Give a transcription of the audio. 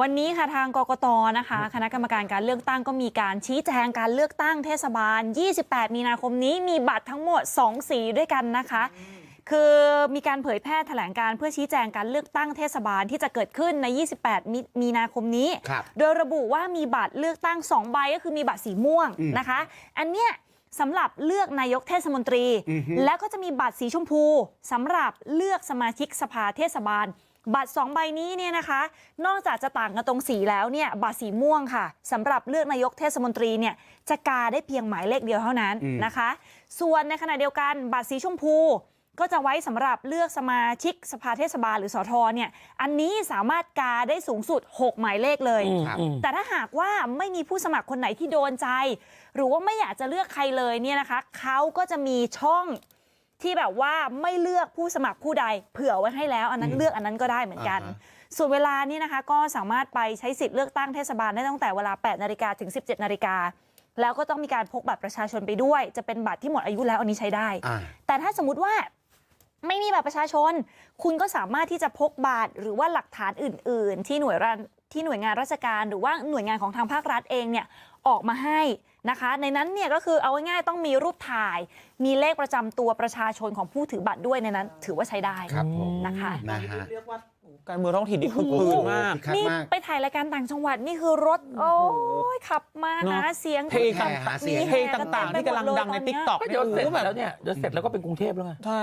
วันนี้ค่ะทางกกตนะคะคณะกรรมการการเลือกตั้งก็มีการชี้แจงการเลือกตั้งเทศบาล 28 มีนาคมนี้มีบัตรทั้งหมด 2 สีด้วยกันนะคะ คือมีการเผยแพร่แถลงการเพื่อชี้แจงการเลือกตั้งเทศบาลที่จะเกิดขึ้นใน 28มิมีนาคมนี้ครับโดยระบุว่ามีบัตรเลือกตั้ง 2 ใบก็คือมีบัตรสีม่วงอืมนะคะ อันเนี้ย สำหรับเลือกนายกเทศมนตรีอือฮึแล้วก็จะมีบัตรสีชมพูสำหรับเลือกสมาชิกสภาเทศบาล บัตร 2 ใบนี้เนี่ยนะคะ นอกจากจะต่างกันตรงสีแล้วเนี่ยบัตรสีม่วงค่ะสำหรับเลือกนายกเทศมนตรีเนี่ยจะกาได้เพียงหมายเลขเดียวเท่านั้นอืมนะคะ ส่วนในขณะเดียวกันบัตรสีชมพู ก็จะไว้สำหรับเลือกสมาชิกสภาเทศบาลหรือสอทอเนี่ยอันนี้สามารถกาได้สูงสุด 6 หมายเลขเลยครับแต่ถ้าหากว่าไม่มีผู้สมัครคนไหนที่โดนใจ หรือว่าไม่อยากจะเลือกใครเลยเนี่ยนะคะเขาก็จะมีช่องที่แบบว่าไม่เลือกผู้สมัครผู้ใด เผื่อไว้ให้แล้ว อันนั้นอืมเลือกอันนั้นก็ได้เหมือนกันอ่าฮะส่วนเวลานี่นะคะ ก็สามารถไปใช้สิทธิ์เลือกตั้งเทศบาลได้ตั้งแต่เวลา 8นาฬิกาถึง 17นาฬิกาแล้วก็ต้องมีการพกบัตรประชาชนไปด้วย จะเป็นบัตรที่หมดอายุแล้วอันนี้ใช้ได้อ่าแต่ถ้าสมมติว่า ไม่มีบัตรประชาชน คุณก็สามารถที่จะพกบัตรหรือว่าหลักฐานอื่น ๆ ที่หน่วยรันที่หน่วยงานราชการ หรือว่าหน่วยงานของทางภาครัฐเองเนี่ยออกมาให้นะคะ ในนั้นเนี่ยก็คือเอาง่ายๆต้องมีรูปถ่าย มีเลขประจำตัวประชาชนของผู้ถือบัตรด้วยในนั้น ถือว่าใช้ได้ครับผมนะคะนะฮะเรียกว่าการเมืองท้องถิ่นนี่คือโอ้โหคืนมากคักนี่มากไปถ่ายรายการต่างจังหวัดนี่คือรถ โอ้ยขับมาเนอะหาเสียงเพลงแห่หาเสียงเพลงต่างๆที่กำลังดังในทิกตอกก็เดี๋ยวเสร็จแล้วเนี่ยเดี๋ยวเสร็จแล้วก็เป็นกรุงเทพแล้วไงใช่